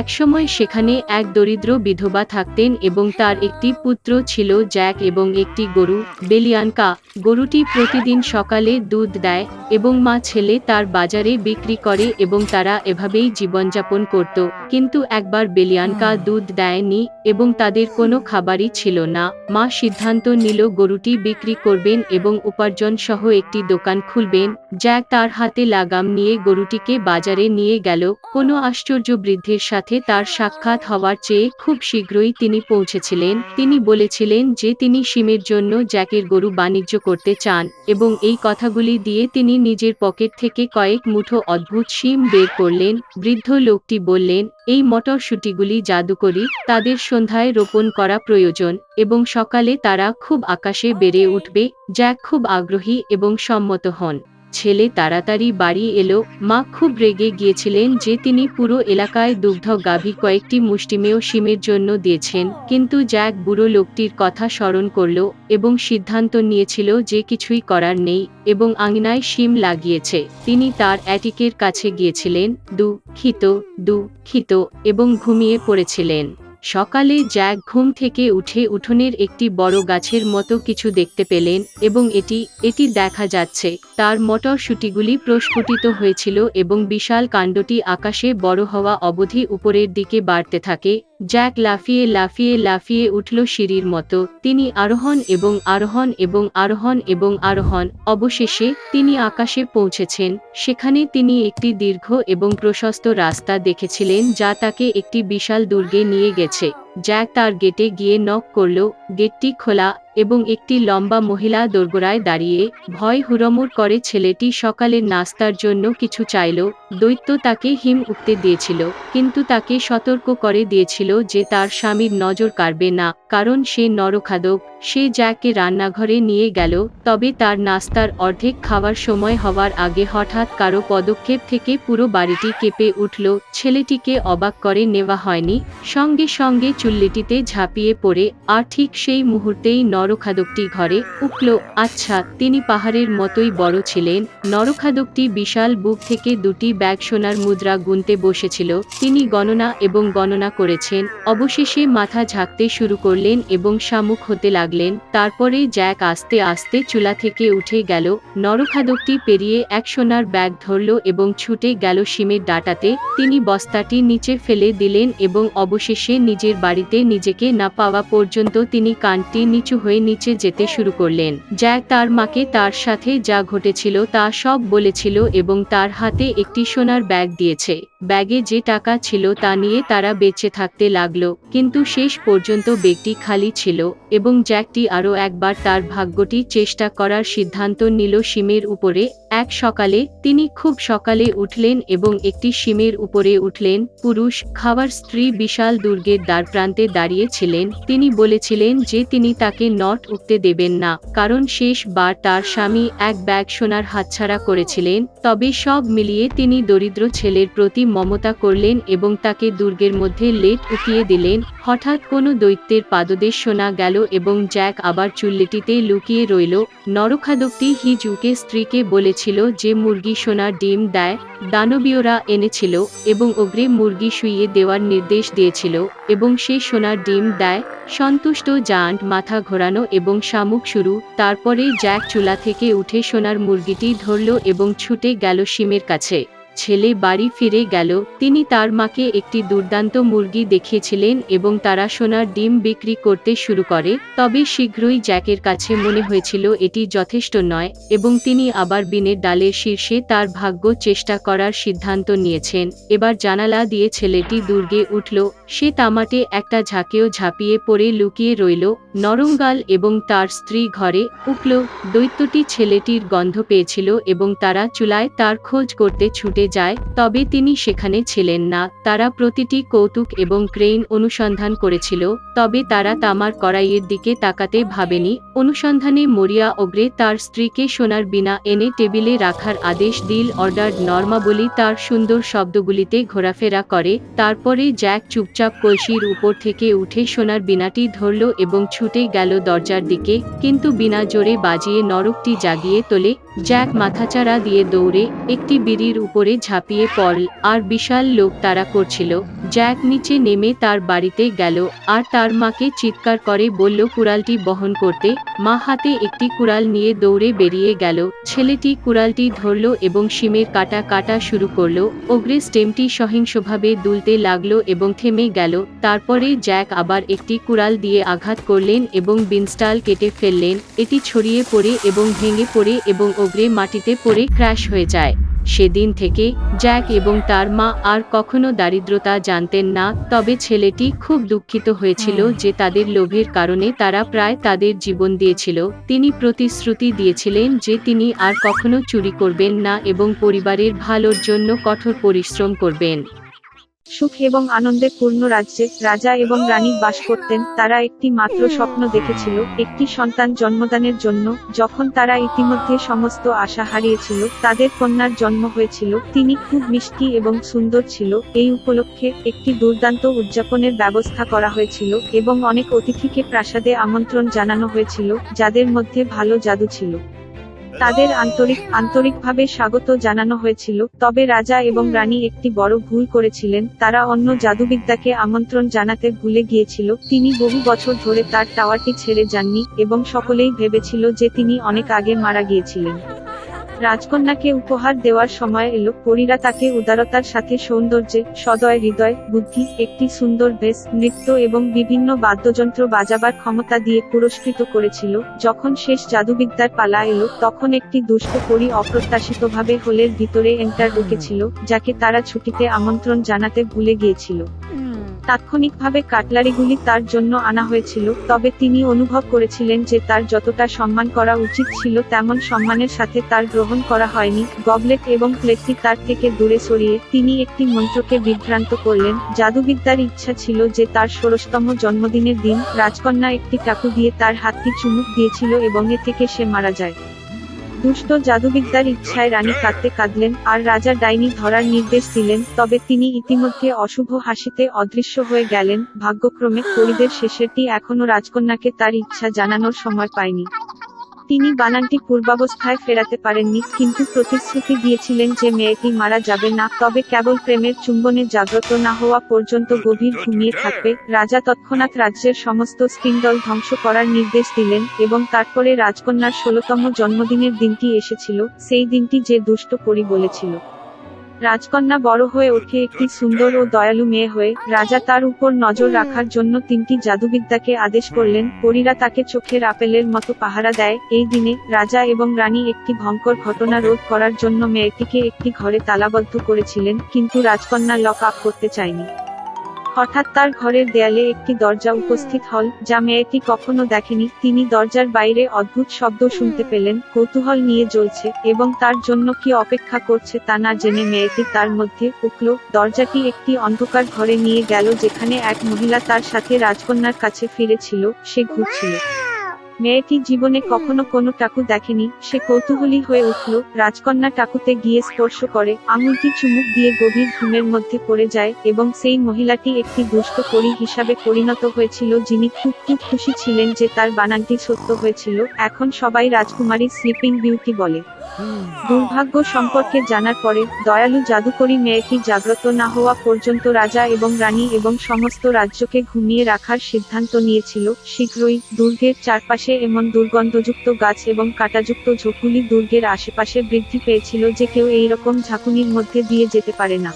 একসময় সেখানে এক দরিদ্র বিধবা থাকতেন এবং তার একটি পুত্র ছিল জ্যাক এবং একটি গরু, বেলিয়ানকা। গরুটি প্রতিদিন সকালে দুধ দেয় এবং মা ছেলে তার বাজারে বিক্রি করে এবং তারা এভাবেই জীবনযাপন করত। কিন্তু একবার বেলিয়ানকা দুধ দেয়নি এবং তাদের কোনো খাবারই ছিল না। মা সিদ্ধান্ত নিল গরুটি বিক্রি করবেন এবং উপার্জন সহ একটি দোকান খুলবেন। জ্যাক তার হাতে লাগাম নিয়ে গরুটিকে বাজারে নিয়ে গেল। কোনো আশ্চর্য বৃদ্ধির সাথে তার সাক্ষাৎ হওয়ার চেয়ে খুব শীঘ্রই তিনি পৌঁছেছিলেন। তিনি বলেছিলেন যে তিনি সিমের জন্য জ্যাকের গরু বাণিজ্য করতে চান এবং এই কথাগুলি দিয়ে তিনি নিজের পকেট থেকে কয়েক মুঠো অদ্ভুত সিম বের করলেন। বৃদ্ধ লোকটি বললেন, এই মটরশুটিগুলি জাদুকরি, তাদের সন্ধ্যায় রোপণ করা প্রয়োজন এবং সকালে তারা খুব আকাশে বেড়ে উঠবে। জ্যাক খুব আগ্রহী এবং সম্মত হন। ছেলে তাড়াতাড়ি বাড়ি এলো। মা খুব রেগে গিয়েছিলেন যে তিনি পুরো এলাকায় দুগ্ধ গাভী কয়েকটি মুষ্টিমেয় শিমের জন্য দিয়েছেন। কিন্তু জ্যাক বুড়ো লোকটির কথা স্মরণ করল এবং সিদ্ধান্ত নিয়েছিল যে কিছুই করার নেই এবং আঙিনায় শিম লাগিয়েছে। তিনি তার অ্যাটিকের কাছে গিয়েছিলেন, দুঃখিত দুঃখিত এবং ঘুমিয়ে পড়েছিলেন। সকালে জ্যাক ঘুম থেকে উঠে উঠোনের একটি বড় গাছের মতো কিছু দেখতে পেলেন এবং এটি এটি দেখা যাচ্ছে, তার মটরশুটিগুলি প্রস্ফুটিত হয়েছিল এবং বিশাল কাণ্ডটি আকাশে বড় হওয়া অবধি উপরের দিকে বাড়তে থাকে জ্যাক লাফিয়ে লাফিয়ে লাফিয়ে উঠল সিঁড়ির মতো। তিনি আরোহণ এবং আরোহণ এবং আরোহণ এবং আরোহণ। অবশেষে তিনি আকাশে পৌঁছেছেন। সেখানে তিনি একটি দীর্ঘ এবং প্রশস্ত রাস্তা দেখেছিলেন যা তাকে একটি বিশাল দুর্গে নিয়ে গেছে। জ্যাক তার গেটে গিয়ে নক করল, গেটটি খোলা এবং একটি লম্বা মহিলা দোরগোড়ায় দাঁড়িয়ে ভয় হুড়মুড় করে ছেলেটি সকালের নাস্তার জন্য কিছু চাইল, দৈত্য তাকে হিম উঠতে দিয়েছিল, কিন্তু তাকে সতর্ক করে দিয়েছিল যে তার স্বামীর নজর কাড়বে না, কারণ সে নরখাদক, সে জ্যাককে রান্নাঘরে নিয়ে গেল, তবে তার নাস্তার অর্ধেক খাওয়ার সময় হওয়ার আগে হঠাৎ কারও পদক্ষেপ থেকে পুরো বাড়িটি কেঁপে উঠল, ছেলেটিকে অবাক করে নেওয়া হয়নি, সঙ্গে সঙ্গে চুল্লিটিতে ঝাঁপিয়ে পড়ে, আর ঠিক সেই মুহূর্তেই নরখাদকটি ঘরে উঠল আচ্ছা তিনি পাহাড়ের মতোই বড় ছিলেন। নরখাদকটি বিশাল বুক থেকে দুটি ব্যাগ সোনার মুদ্রা গুনতে বসেছিল। তিনি গণনা এবং গণনা করেছেন। অবশেষে মাথা ঝাঁকতে শুরু করলেন এবং শামুক হতে লাগলেন। তারপরে জ্যাক আস্তে আস্তে চুলা থেকে উঠে গেল। নরখাদকটি পেরিয়ে এক সোনার ব্যাগ ধরল এবং ছুটে গেল শিমের ডাটাতে। তিনি বস্তাটি নিচে ফেলে দিলেন এবং অবশেষে নিজের বাড়িতে নিজেকে না পাওয়া পর্যন্ত তিনি কানটি নিচু হয়ে নিচে যেতে শুরু করলেন। জ্যাক তার মাকে তার সাথে যা ঘটেছিল তা সব বলেছিল এবং তার হাতে একটি সোনার ব্যাগ দিয়েছে। ব্যাগে যে টাকা ছিল তা নিয়ে তারা বেঁচে থাকতে লাগল, কিন্তু শেষ পর্যন্ত ব্যাগটি খালি ছিল এবং জ্যাকটি আরও একবার তার ভাগ্যটি চেষ্টা করার সিদ্ধান্ত নিল শিমের উপরে। এক সকালে তিনি খুব সকালে উঠলেন এবং একটি শিমের উপরে উঠলেন, পুরুষ, খাওয়ার স্ত্রী বিশাল দুর্গের দ্বারপ্রান্তে দাঁড়িয়েছিলেন, তিনি বলেছিলেন যে তিনি তাকে নট উঠতে দেবেন না, কারণ শেষবার তার স্বামী এক ব্যাগ সোনার হাতছাড়া করেছিলেন, তবে সব মিলিয়ে তিনি দরিদ্র ছেলের প্রতি মমতা করলেন এবং তাকে দুর্গের মধ্যে লেট উঠিয়ে দিলেন। হঠাৎ কোনো দৈত্যের পাদদেশ শোনা গেল এবং জ্যাক আবার চুল্লিটিতে লুকিয়ে রইল। নরখাদকটি হিজুকে স্ত্রীকে বলেছিল যে মুরগি সোনার ডিম দেয়, দানবীয়রা এনেছিল এবং অগ্রে মুরগি শুইয়ে দেওয়ার নির্দেশ দিয়েছিল এবং সে সোনার ডিম দেয়। সন্তুষ্ট জান্ট মাথা ঘোরানো এবং শামুক শুরু তারপরে জ্যাক চুলা থেকে উঠে সোনার মুরগিটি ধরল এবং ছুটে গেল সিমের কাছে। ছেলে বাড়ি ফিরে গেল। তিনি তার মাকে একটি দুর্দান্ত মুরগি দেখিয়েছিলেন এবং তারা সোনার ডিম বিক্রি করতে শুরু করে। তবে শীঘ্রই জ্যাকের কাছে মনে হয়েছিল এটি যথেষ্ট নয় এবং তিনি আবার বিনের ডালের শীর্ষে তার ভাগ্য চেষ্টা করার সিদ্ধান্ত নিয়েছেন। এবার জানালা দিয়ে ছেলেটি দুর্গে উঠল। সে তামাটে একটা ঝাঁকেও ঝাঁপিয়ে পড়ে লুকিয়ে রইল। নরঙ্গাল এবং তার স্ত্রী ঘরে উঠল, দৈত্যটি ছেলেটির গন্ধ পেয়েছিল এবং তারা চুলায় তার খোঁজ করতে ছুটে যায়, তবে তিনি সেখানে ছিলেন না। তারা প্রতিটি কৌতুক এবং ক্রেইন অনুসন্ধান করেছিল, তবে তারা তামার কড়াইয়ের দিকে তাকাতে ভাবেনি। অনুসন্ধানে মরিয়া ওগ্রে তার স্ত্রীকে সোনার বিনা এনে টেবিলে রাখার আদেশ দিল অর্ডার নর্মাবলি তার সুন্দর শব্দগুলিতে ঘোরাফেরা করে, তারপরে জ্যাক চুপচাপ কলসির উপর থেকে উঠে সোনার বিনাটি ধরল এবং ছুটে ছুটে গেল দরজার দিকে, কিন্তু বিনা জোরে বাজিয়ে নরকটি জাগিয়ে তোলে, জ্যাক মাথাচাড়া দিয়ে দৌড়ে একটি বিড়ির উপরে ঝাঁপিয়ে পড়ল, আর বিশাল লোক তারা করছিল, জ্যাক নিচে নেমে তার বাড়িতে গেল, আর তার মাকে চিৎকার করে বলল, কুড়ালটি বহন করতে। মা হাতে একটি কুড়াল নিয়ে দৌড়ে বেরিয়ে গেল, ছেলেটি কুড়ালটি ধরল এবং শিমের কাটা কাটা শুরু করল, অগ্রে স্টেমটি সহিংসভাবে দুলতে লাগল এবং থেমে গেল, তারপরে জ্যাক আবার একটি কুড়াল দিয়ে আঘাত করলেন এবং বিনস্টাল কেটে ফেললেন এটি ছড়িয়ে পড়ে এবং ভেঙে পড়ে এবং অগ্রে মাটিতে পড়ে ক্র্যাশ হয়ে যায়। সেদিন থেকে জ্যাক এবং তার মা আর কখনো দারিদ্রতা জানতেন না তবে ছেলেটি খুব দুঃখিত হয়েছিল যে তাদের লোভের কারণে তারা প্রায় তাদের জীবন দিয়েছিল। তিনি প্রতিশ্রুতি দিয়েছিলেন যে তিনি আর কখনো চুরি করবেন না এবং পরিবারের ভালোর জন্য কঠোর পরিশ্রম করবেন। সুখ এবং আনন্দে পূর্ণ রাজ্যে রাজা এবং রানী বাস করতেন। তারা একটি মাত্র স্বপ্ন দেখেছিল, একটি সন্তান জন্মদানের জন্য। যখন তারা ইতিমধ্যে সমস্ত আশা হারিয়েছিল, তাদের কন্যার জন্ম হয়েছিল। তিনি খুব মিষ্টি এবং সুন্দর ছিল। এই উপলক্ষে একটি দুর্দান্ত উদযাপনের ব্যবস্থা করা হয়েছিল এবং অনেক অতিথিকে প্রাসাদে আমন্ত্রণ জানানো হয়েছিল, যাদের মধ্যে ভালো জাদু ছিল। তাদের আন্তরিক, আন্তরিকভাবে স্বাগত জানানো হয়েছিল, তবে রাজা এবং রানী একটি বড় ভুল করেছিলেন, তারা অন্য জাদুবিদ্যাকে আমন্ত্রণ জানাতে ভুলে গিয়েছিল, তিনি বহু বছর ধরে তার টাওয়ারটি ছেড়ে যাননি, এবং সকলেই ভেবেছিল যে তিনি অনেক আগে মারা গিয়েছিলেন। রাজকন্যাকে উপহার দেওয়ার সময় এলো, পরীরা তাকে উদারতার সাথে সৌন্দর্যে, সদয় হৃদয়, বুদ্ধি, একটি সুন্দর বেশ, নৃত্য এবং বিভিন্ন বাদ্যযন্ত্র বাজাবার ক্ষমতা দিয়ে পুরস্কৃত করেছিল। যখন শেষ জাদুবিদ্যার পালা এলো, তখন একটি দুষ্ট পরী অপ্রত্যাশিতভাবে হোলের ভিতরে এন্টার ঢুকেছিল যাকে তারা ছুটিতে আমন্ত্রণ জানাতে ভুলে গিয়েছিল। তাৎক্ষণিকভাবে কাটলারিগুলি তার জন্য আনা হয়েছিল, তবে তিনি অনুভব করেছিলেন যে তার যতটা সম্মান করা উচিত ছিল তেমন সম্মানের সাথে তার গ্রহণ করা হয়নি। গবলেট এবং প্লেটটি তার থেকে দূরে সরিয়ে তিনি একটি মন্ত্রকে বিভ্রান্ত করলেন। জাদুবিদ্যার ইচ্ছা ছিল যে তার ষোড়শতম জন্মদিনের দিন রাজকন্যা একটি টাকু দিয়ে তার হাতটি চুমুক দিয়েছিল এবং এ থেকে সে মারা যায়। দুষ্ট জাদুবিদ্যার ইচ্ছায় রানী কাঁদতে কাঁদলেন আর রাজা ডাইনি ধরার নির্দেশ দিলেন তবে তিনি ইতিমধ্যে অশুভ হাসিতে অদৃশ্য হয়ে গেলেন ভাগ্যক্রমে পরিদের শেষেরটি এখনও রাজকন্যাকে তার ইচ্ছা জানানোর সময় পায়নি। তিনি বানানটি পূর্বাবস্থায় ফেরাতে পারেননি, কিন্তু প্রতিশ্রুতি দিয়েছিলেন যে মেয়েটি মারা যাবে না, তবে কেবল প্রেমের চুম্বনে জাগ্রত না হওয়া পর্যন্ত গভীর ঘুমিয়ে থাকবে। রাজা তৎক্ষণাৎ রাজ্যের সমস্ত স্পিন্ডল ধ্বংস করার নির্দেশ দিলেন এবং তারপরে রাজকন্যার ষোলতম জন্মদিনের দিনটি এসেছিল, সেই দিনটি যে দুষ্ট পরি বলেছিল। রাজকন্যা বড় হয়ে ওঠে একটি সুন্দর ও দয়ালু মেয়ে হয়ে। রাজা তার উপর নজর রাখার জন্য তিনটি জাদুবিদ্যাকে আদেশ করলেন। পরীরা তাকে চোখের আপেলের মতো পাহারা দেয়। এই দিনে রাজা এবং রানী একটি ভঙ্কর ঘটনা রোধ করার জন্য মেয়েটিকে একটি ঘরে তালাবদ্ধ করেছিলেন, কিন্তু রাজকন্যা লক আপ করতে চায়নি। হঠাৎ তার ঘরের দেয়ালে একটি দরজা উপস্থিত হল, যা মেয়েটি কখনো দেখেনি। তিনি দরজার বাইরে অদ্ভুত শব্দ শুনতে পেলেন, কৌতূহল নিয়ে জ্বলছে, এবং তার জন্য কি অপেক্ষা করছে তা না জেনে মেয়েটি তার মধ্যে উকল দরজাটি একটি অন্ধকার ঘরে নিয়ে গেল, যেখানে এক মহিলা তার সাথে রাজকন্যার কাছে ফিরেছিল, সে ঘুরছিল। মেয়েটি জীবনে কখনো কোনো টাকু দেখেনি, সে কৌতূহলী হয়ে উঠল, রাজকন্যা টাকুতে গিয়ে স্পর্শ করে, আঙুলটি চুমুক দিয়ে গভীর ঘুমের মধ্যে পড়ে যায়, এবং সেই মহিলাটি একটি দুষ্ট পরী হিসাবে পরিণত হয়েছিল, যিনি খুব খুব খুশি ছিলেন যে তার বানানটি সত্য হয়েছিল, এখন সবাই রাজকুমারী স্লিপিং বিউটি বলে। দুর্ভাগ্য সম্পর্কে জানার পরে, দয়ালু জাদুকরী মেয়েটি জাগ্রত না হওয়া পর্যন্ত রাজা এবং রানী এবং সমস্ত রাজ্যকে ঘুমিয়ে রাখার সিদ্ধান্ত নিয়েছিল। শীঘ্রই দুর্গের চারপাশে এমন দুর্গন্ধযুক্ত গাছ এবং কাটাযুক্ত ঝোপগুলি দুর্গের আশেপাশে বৃদ্ধি পেয়েছিল যে কেউ এইরকম ঝাঁকুনির মধ্যে দিয়ে যেতে পারে না।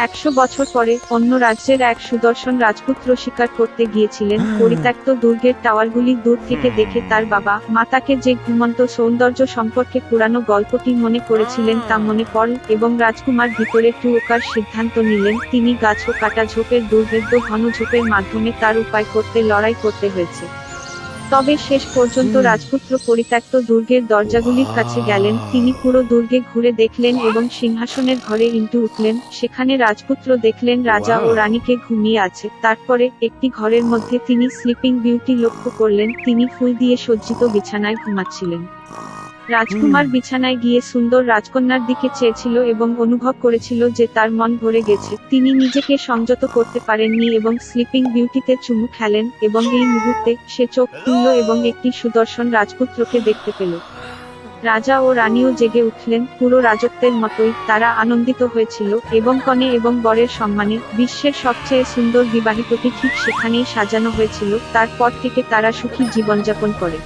একশো বছর পরে অন্য রাজ্যের এক সুদর্শন রাজপুত্র শিকার করতে গিয়েছিলেন। পরিত্যক্ত দুর্গের টাওয়ারগুলি দূর থেকে দেখে তার বাবা মাতাকে যে ঘুমন্ত সৌন্দর্য সম্পর্কে পুরানো গল্পটি মনে করেছিলেন তা মনে পড়ল এবং রাজকুমার ভিতরে টুয়োকার সিদ্ধান্ত নিলেন তিনি গাছ ও কাটা ঝোপের দুর্ভেদ্য ঘন ঝোপের মাধ্যমে তার উপায় করতে লড়াই করতে হয়েছে। তবে শেষ পর্যন্ত রাজপুত্র পরিত্যক্ত দুর্গের দরজাগুলির কাছে গেলেন তিনি পুরো দুর্গে ঘুরে দেখলেন এবং সিংহাসনের ঘরে ইন্টু উঠলেন সেখানে রাজপুত্র দেখলেন রাজা ও রানীকে ঘুমিয়ে আছে তারপরে একটি ঘরের মধ্যে তিনি স্লিপিং বিউটি লক্ষ্য করলেন তিনি ফুল দিয়ে সজ্জিত বিছানায় ঘুমাচ্ছিলেন। রাজকুমার বিছানায় গিয়ে সুন্দর রাজকন্যার দিকে চেয়েছিল এবং অনুভব করেছিল যে তার মন ভরে গেছে। তিনি নিজেকে সংযত করতে পারেননি এবং স্লিপিং বিউটিতে চুমু খেলেন এবং এই মুহূর্তে সে চোখ খুলল এবং একটি সুদর্শন রাজপুত্রকে দেখতে পেল। রাজা ও রানীও জেগে উঠলেন। পুরো রাজত্বের মতোই তারা আনন্দিত হয়েছিল এবং কনে এবং বরের সম্মানে বিশ্বের সবচেয়ে সুন্দর বিবাহিতটি ঠিক সেখানেই সাজানো হয়েছিল। তারপর থেকে তারা সুখী জীবনযাপন করে।